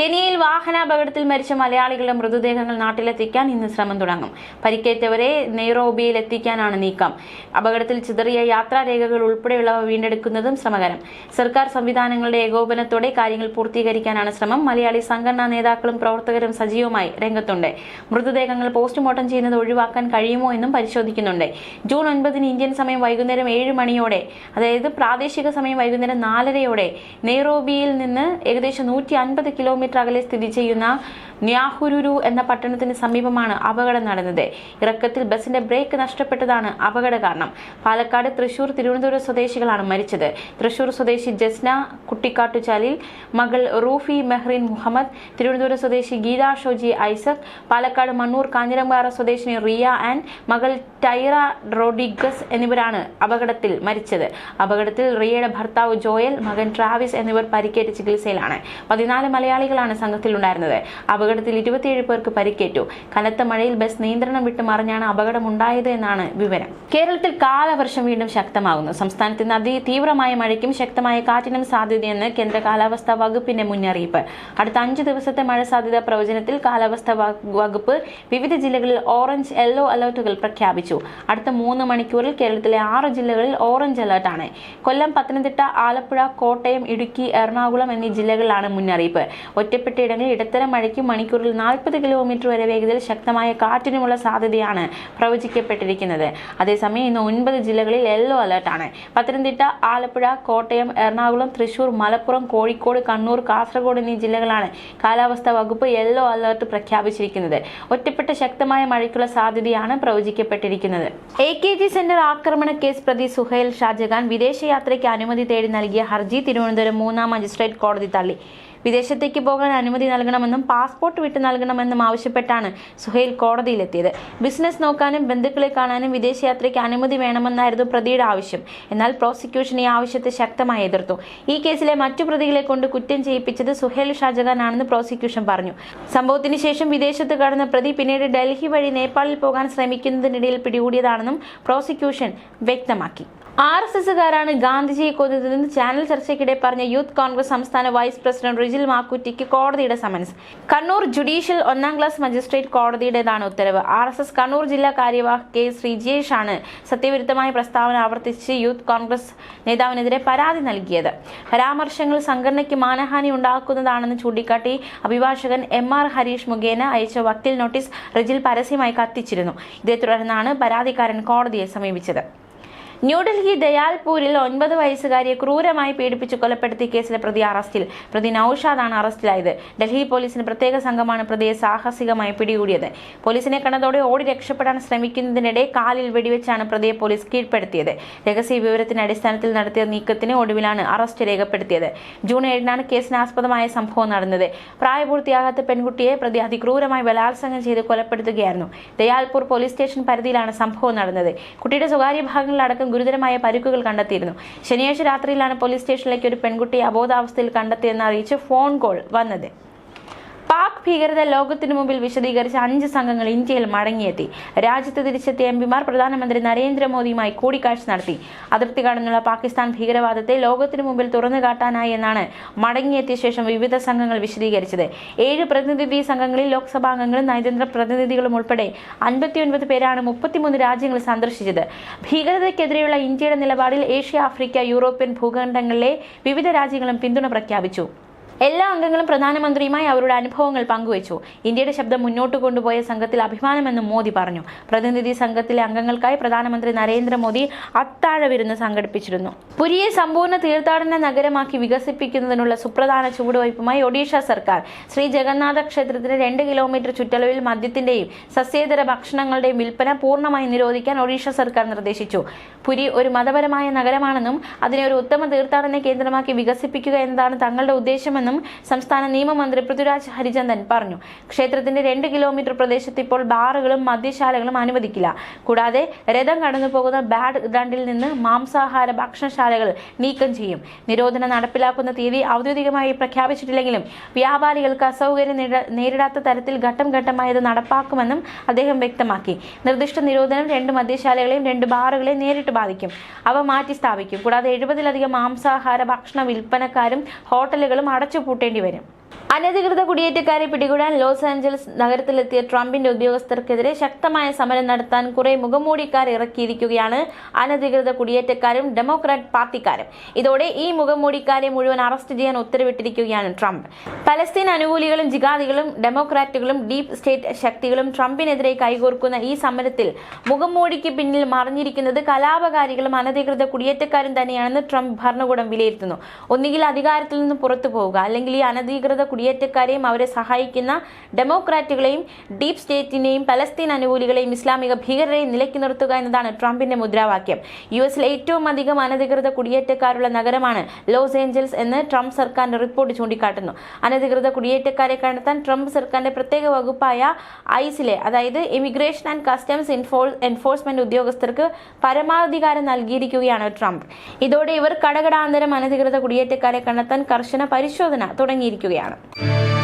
കെനിയയിൽ വാഹനാപകടത്തിൽ മരിച്ച മലയാളികളുടെ മൃതദേഹങ്ങൾ നാട്ടിലെത്തിക്കാൻ ഇന്ന് ശ്രമം തുടങ്ങും. പരിക്കേറ്റവരെ നെയ്റോബിയിൽ എത്തിക്കാനാണ് നീക്കം. അപകടത്തിൽ ചിതറിയ യാത്രാരേഖകൾ ഉൾപ്പെടെയുള്ളവ വീണ്ടെടുക്കുന്നതും ശ്രമകരം. സർക്കാർ സംവിധാനങ്ങളുടെ ഏകോപനത്തോടെ കാര്യങ്ങൾ പൂർത്തീകരിക്കാനാണ് ശ്രമം. മലയാളി സംഘടനാ നേതാക്കളും പ്രവർത്തകരും സജീവമായി രംഗത്തുണ്ട്. മൃതദേഹങ്ങൾ പോസ്റ്റ്മോർട്ടം ചെയ്യുന്നത് ഒഴിവാക്കാൻ കഴിയുമോ എന്നും പരിശോധിക്കുന്നുണ്ട്. ജൂൺ ഒൻപതിന് ഇന്ത്യൻ സമയം വൈകുന്നേരം ഏഴ് മണിയോടെ അതായത് പ്രാദേശിക സമയം വൈകുന്നേരം നാലരയോടെ നെയ്റോബിയിൽ നിന്ന് ഏകദേശം നൂറ്റി അൻപത് കിലോമീറ്റർ അകലെ സ്ഥിതി ചെയ്യുന്ന ന്യാഹുരുരു എന്ന പട്ടണത്തിന് സമീപമാണ് അപകടം നടന്നത്. ഇറക്കത്തിൽ ബസിന്റെ ബ്രേക്ക് നഷ്ടപ്പെട്ടതാണ് അപകട കാരണം. പാലക്കാട് തൃശൂർ തിരുവനന്തപുരം സ്വദേശികളാണ് മരിച്ചത്. തൃശൂർ സ്വദേശി ജസ്ന കുട്ടിക്കാട്ടുചാലിൽ മകൾ റൂഫി മെഹ്റിൻ മുഹമ്മദ് തിരുവനന്തപുരം സ്വദേശി ഗീത ഷോജി ഐസക് പാലക്കാട് മണ്ണൂർ കാഞ്ഞിരമ്പാറ സ്വദേശിനി റിയ ആൻഡ് മകൾ ടൈറ റോഡിഗസ് എന്നിവരാണ് അപകടത്തിൽ മരിച്ചത്. അപകടത്തിൽ റിയയുടെ ഭർത്താവ് ജോയൽ മകൻ ട്രാവിസ് എന്നിവർ പരിക്കേറ്റ് ചികിത്സയിലാണ്. പതിനാല് മലയാളികളാണ് സംഘത്തിലുണ്ടായിരുന്നത്. അപകടത്തിൽ ഇരുപത്തിയേഴ് പേർക്ക് പരിക്കേറ്റു. കനത്ത മഴയിൽ ബസ് നിയന്ത്രണം വിട്ട് മറിഞ്ഞാണ് അപകടമുണ്ടായത് എന്നാണ് വിവരം. കേരളത്തിൽ കാലവർഷം വീണ്ടും ശക്തമാകുന്നു. സംസ്ഥാനത്ത് ഇന്ന് അതിതീവ്രമായ മഴയ്ക്കും ശക്തമായ കാറ്റിനും സാധ്യതയെന്ന് കേന്ദ്ര കാലാവസ്ഥാ വകുപ്പിന്റെ മുന്നറിയിപ്പ്. അടുത്ത അഞ്ച് ദിവസത്തെ മഴ സാധ്യത പ്രവചനത്തിൽ കാലാവസ്ഥാ വകുപ്പ് വിവിധ ജില്ലകളിൽ ഓറഞ്ച് യെല്ലോ അലർട്ടുകൾ പ്രഖ്യാപിച്ചു. അടുത്ത മൂന്ന് മണിക്കൂറിൽ കേരളത്തിലെ ആറ് ജില്ലകളിൽ ഓറഞ്ച് അലർട്ടാണ് കൊല്ലം പത്തനംതിട്ട ആലപ്പുഴ കോട്ടയം ഇടുക്കി എറണാകുളം എന്നീ ജില്ലകളിലാണ് മുന്നറിയിപ്പ്. ഒറ്റപ്പെട്ട ഇടങ്ങളിൽ ഇടത്തരം മഴയ്ക്ക് മണിക്കൂറിൽ നാൽപ്പത് കിലോമീറ്റർ വരെ വേഗതയിൽ ശക്തമായ കാറ്റിനുമുള്ള സാധ്യതയാണ് പ്രവചിക്കപ്പെട്ടിരിക്കുന്നത്. അതേസമയം ഇന്ന് ഒൻപത് ജില്ലകളിൽ യെല്ലോ അലർട്ടാണ് പത്തനംതിട്ട ആലപ്പുഴ കോട്ടയം എറണാകുളം തൃശൂർ മലപ്പുറം കോഴിക്കോട് കണ്ണൂർ കാസർഗോഡ് എന്നീ ജില്ലകളാണ് കാലാവസ്ഥാ വകുപ്പ് യെല്ലോ അലർട്ട് പ്രഖ്യാപിച്ചിരിക്കുന്നത്. ഒറ്റപ്പെട്ട ശക്തമായ മഴയ്ക്കുള്ള സാധ്യതയാണ് പ്രവചിക്കപ്പെട്ടിരിക്കുന്നത്. എ കെ ജി സെന്റർ ആക്രമണ കേസ് പ്രതി സുഹൈൽ ഷാജഹാൻ വിദേശയാത്രയ്ക്ക് അനുമതി തേടി നൽകിയ ഹർജി തിരുവനന്തപുരം മൂന്നാം മജിസ്ട്രേറ്റ് കോടതി തള്ളി. വിദേശത്തേക്ക് പോകാൻ അനുമതി നൽകണമെന്നും പാസ്പോർട്ട് വിട്ടു നൽകണമെന്നും ആവശ്യപ്പെട്ടാണ് സുഹൈൽ കോടതിയിലെത്തിയത്. ബിസിനസ് നോക്കാനും ബന്ധുക്കളെ കാണാനും വിദേശയാത്രയ്ക്ക് അനുമതി വേണമെന്നായിരുന്നു പ്രതിയുടെ ആവശ്യം. എന്നാൽ പ്രോസിക്യൂഷൻ ഈ ആവശ്യത്തെ ശക്തമായി എതിർത്തു. ഈ കേസിലെ മറ്റു പ്രതികളെ കൊണ്ട് കുറ്റം ചെയ്യിപ്പിച്ചത് സുഹൈൽ ഷാജഹാൻ ആണെന്ന് പ്രോസിക്യൂഷൻ പറഞ്ഞു. സംഭവത്തിന് ശേഷം വിദേശത്ത് കടന്ന പ്രതി പിന്നീട് ഡൽഹി വഴി നേപ്പാളിൽ പോകാൻ ശ്രമിക്കുന്നതിനിടയിൽ പിടികൂടിയതാണെന്നും പ്രോസിക്യൂഷൻ വ്യക്തമാക്കി. ആർ എസ് എസുകാരാണ് ഗാന്ധിജിയെ കൊന്നതെന്ന് ചാനൽ ചർച്ചയ്ക്കിടെ പറഞ്ഞ യൂത്ത് കോൺഗ്രസ് സംസ്ഥാന വൈസ് പ്രസിഡന്റ് റിജിൽ മാക്കുറ്റിക്ക് കോടതിയുടെ സമൻസ്. കണ്ണൂർ ജുഡീഷ്യൽ ഒന്നാം ക്ലാസ് മജിസ്ട്രേറ്റ് കോടതിയുടേതാണ് ഉത്തരവ്. ആർ എസ് എസ് കണ്ണൂർ ജില്ലാ കാര്യവാഹ് കെ ശ്രീജേഷ് ആണ് സത്യവിരുദ്ധമായ പ്രസ്താവന ആവർത്തിച്ച് യൂത്ത് കോൺഗ്രസ് നേതാവിനെതിരെ പരാതി നൽകിയത്. പരാമർശങ്ങൾ സംഘടനയ്ക്ക് മാനഹാനി ഉണ്ടാക്കുന്നതാണെന്ന് ചൂണ്ടിക്കാട്ടി അഭിഭാഷകൻ എം ആർ ഹരീഷ് മുഖേന അയച്ച വക്കീൽ നോട്ടീസ് റിജിൽ പരസ്യമായി കത്തിച്ചിരുന്നു. ഇതേ തുടർന്നാണ് പരാതിക്കാരൻ കോടതിയെ സമീപിച്ചത്. ന്യൂഡൽഹി ദയാൽപൂരിൽ ഒൻപത് വയസ്സുകാരിയെ ക്രൂരമായി പീഡിപ്പിച്ച് കൊലപ്പെടുത്തിയ കേസിലെ പ്രതി അറസ്റ്റിൽ. പ്രതി നൌഷാദാണ് അറസ്റ്റിലായത്. ഡൽഹി പോലീസിന് പ്രത്യേക സംഘമാണ് പ്രതിയെ സാഹസികമായി പിടികൂടിയത്. പോലീസിനെ കണ്ടതോടെ ഓടി രക്ഷപ്പെടാൻ ശ്രമിക്കുന്നതിനിടെ കാലിൽ വെടിവെച്ചാണ് പ്രതിയെ പോലീസ് കീഴ്പ്പെടുത്തിയത്. രഹസ്യ വിവരത്തിന്റെ അടിസ്ഥാനത്തിൽ നടത്തിയ നീക്കത്തിന് ഒടുവിലാണ് അറസ്റ്റ് രേഖപ്പെടുത്തിയത്. ജൂൺ ഏഴിനാണ് കേസിനാസ്പദമായ സംഭവം നടന്നത്. പ്രായപൂർത്തിയാകാത്ത പെൺകുട്ടിയെ പ്രതി അതിക്രൂരമായി ബലാത്സംഗം ചെയ്ത് കൊലപ്പെടുത്തുകയായിരുന്നു. ദയാൽപൂർ പോലീസ് സ്റ്റേഷൻ പരിധിയിലാണ് സംഭവം നടന്നത്. കുട്ടിയുടെ സ്വകാര്യ ഭാഗങ്ങളിലടക്കം ഗുരുതരമായ പരിക്കുകൾ കണ്ടെത്തിയിരുന്നു. ശനിയാഴ്ച രാത്രിയിലാണ് പോലീസ് സ്റ്റേഷനിലേക്ക് ഒരു പെൺകുട്ടിയെ അബോധാവസ്ഥയിൽ കണ്ടെത്തിയെന്ന് അറിയിച്ച് ഫോൺ കോൾ വന്നത്. പാക് ഭീകരത ലോകത്തിനു മുമ്പിൽ വിശദീകരിച്ച അഞ്ച് സംഘങ്ങൾ ഇന്ത്യയിൽ മടങ്ങിയെത്തി. രാജ്യത്ത് തിരിച്ചെത്തിയ എം പിമാർ പ്രധാനമന്ത്രി നരേന്ദ്രമോദിയുമായി കൂടിക്കാഴ്ച നടത്തി. അതിർത്തി കടന്നുള്ള പാകിസ്ഥാൻ ഭീകരവാദത്തെ ലോകത്തിനു മുമ്പിൽ തുറന്നു കാട്ടാനായി എന്നാണ് മടങ്ങിയെത്തിയ ശേഷം വിവിധ സംഘങ്ങൾ വിശദീകരിച്ചത്. ഏഴ് പ്രതിനിധി സംഘങ്ങളിൽ ലോക്സഭാംഗങ്ങളും നയതന്ത്ര പ്രതിനിധികളും ഉൾപ്പെടെ അൻപത്തിയൊൻപത് പേരാണ് മുപ്പത്തിമൂന്ന് രാജ്യങ്ങൾ സന്ദർശിച്ചത്. ഭീകരതയ്ക്കെതിരെയുള്ള ഇന്ത്യയുടെ നിലപാടിൽ ഏഷ്യ ആഫ്രിക്ക യൂറോപ്യൻ ഭൂഖണ്ഡങ്ങളിലെ വിവിധ രാജ്യങ്ങളും പിന്തുണ പ്രഖ്യാപിച്ചു. എല്ലാ അംഗങ്ങളും പ്രധാനമന്ത്രിയുമായി അവരുടെ അനുഭവങ്ങൾ പങ്കുവച്ചു. ഇന്ത്യയുടെ ശബ്ദം മുന്നോട്ട് കൊണ്ടുപോയ സംഘത്തിൽ അഭിമാനമെന്നും മോദി പറഞ്ഞു. പ്രതിനിധി സംഘത്തിലെ അംഗങ്ങൾക്കായി പ്രധാനമന്ത്രി നരേന്ദ്രമോദി അത്താഴ വിരുന്ന് സംഘടിപ്പിച്ചിരുന്നു. പുരിയെ സമ്പൂർണ തീർത്ഥാടന നഗരമാക്കി വികസിപ്പിക്കുന്നതിനുള്ള സുപ്രധാന ചുവടുവയ്പുമായി ഒഡീഷ സർക്കാർ. ശ്രീ ജഗന്നാഥ ക്ഷേത്രത്തിന് രണ്ട് കിലോമീറ്റർ ചുറ്റളവിൽ മദ്യത്തിന്റെയും സസ്യേതര ഭക്ഷണങ്ങളുടെയും വിൽപ്പന പൂർണമായി നിരോധിക്കാൻ ഒഡീഷ സർക്കാർ നിർദ്ദേശിച്ചു. പുരി ഒരു മതപരമായ നഗരമാണെന്നും അതിനെ ഒരു ഉത്തമ തീർത്ഥാടന കേന്ദ്രമാക്കി വികസിപ്പിക്കുക എന്നതാണ് തങ്ങളുടെ ഉദ്ദേശമെന്നും സംസ്ഥാന നിയമമന്ത്രി പൃഥ്വിരാജ് ഹരിചന്ദൻ പറഞ്ഞു. ക്ഷേത്രത്തിന്റെ രണ്ട് കിലോമീറ്റർ പ്രദേശത്ത് ഇപ്പോൾ ബാറുകളും മദ്യശാലകളും അനുവദിക്കില്ല. കൂടാതെ രഥം കടന്നു പോകുന്ന ബാഡ് ദണ്ടിൽ നിന്ന് മാംസാഹാര ഭക്ഷണശാലകൾ നീക്കം ചെയ്യും. നിരോധനം നടപ്പിലാക്കുന്ന തീയതി ഔദ്യോഗികമായി പ്രഖ്യാപിച്ചിട്ടില്ലെങ്കിലും വ്യാപാരികൾക്ക് അസൗകര്യം നേരിടാത്ത തരത്തിൽ ഘട്ടം ഘട്ടമായി ഇത് നടപ്പാക്കുമെന്നും അദ്ദേഹം വ്യക്തമാക്കി. നിർദ്ദിഷ്ട നിരോധനം രണ്ട് മദ്യശാലകളെയും രണ്ട് ബാറുകളെയും നേരിട്ട് ബാധിക്കും. അവ മാറ്റി സ്ഥാപിക്കും കൂടാതെ എഴുപതിലധികം മാംസാഹാര ഭക്ഷണ വിൽപ്പനക്കാരും ഹോട്ടലുകളും അടച്ചുപൂട്ടേണ്ടി വരും. അനധികൃത കുടിയേറ്റക്കാരെ പിടികൂടാൻ ലോസ് ആഞ്ചലസ് നഗരത്തിലെത്തിയ ട്രംപിന്റെ ഉദ്യോഗസ്ഥർക്കെതിരെ ശക്തമായ സമരം നടത്താൻ കുറെ മുഖംമൂടിക്കാർ ഇറക്കിയിരിക്കുകയാണ് അനധികൃത കുടിയേറ്റക്കാരും ഡെമോക്രാറ്റ് പാർട്ടിക്കാരും. ഇതോടെ ഈ മുഖംമൂടിക്കാരെ മുഴുവൻ അറസ്റ്റ് ചെയ്യാൻ ഉത്തരവിട്ടിരിക്കുകയാണ് ട്രംപ്. പലസ്തീൻ അനുകൂലികളും ജിഗാദികളും ഡെമോക്രാറ്റുകളും ഡീപ് സ്റ്റേറ്റ് ശക്തികളും ട്രംപിനെതിരെ കൈകോർക്കുന്ന ഈ സമരത്തിൽ മുഖംമൂടിക്ക് പിന്നിൽ മറിഞ്ഞിരിക്കുന്നത് കലാപകാരികളും അനധികൃത കുടിയേറ്റക്കാരും തന്നെയാണെന്ന് ട്രംപ് ഭരണകൂടം വിലയിരുത്തുന്നു. ഒന്നുകിൽ അധികാരത്തിൽ നിന്ന് പുറത്തു പോവുക അല്ലെങ്കിൽ ഈ അനധികൃത കുടിയേറ്റക്കാരെയും അവരെ സഹായിക്കുന്ന ഡെമോക്രാറ്റുകളെയും ഡീപ് സ്റ്റേറ്റിനെയും പലസ്തീൻ അനുകൂലികളെയും ഇസ്ലാമിക ഭീകരരെയും നിലയ്ക്ക് നിർത്തുക എന്നതാണ് ട്രംപിന്റെ മുദ്രാവാക്യം. യു എസിലെ ഏറ്റവും അധികം അനധികൃത കുടിയേറ്റക്കാരുള്ള നഗരമാണ് ലോസ് ഏഞ്ചൽസ് എന്ന് ട്രംപ് സർക്കാരിന്റെ റിപ്പോർട്ട് ചൂണ്ടിക്കാട്ടുന്നു. അനധികൃത കുടിയേറ്റക്കാരെ കണ്ടെത്താൻ ട്രംപ് സർക്കാരിന്റെ പ്രത്യേക വകുപ്പായ ഐസിലെ അതായത് immigration and customs enforce enforcement ഉദ്യോഗസ്ഥർക്ക് പരമാധികാരം നൽകിയിരിക്കുകയാണ് ട്രംപ്. ഇതോടെ ഇവർ കടകടാന്തരം അനധികൃത കുടിയേറ്റക്കാരെ കണ്ടെത്താൻ കർശന പരിശോധന തുടങ്ങിയിരിക്കുകയാണ്. that.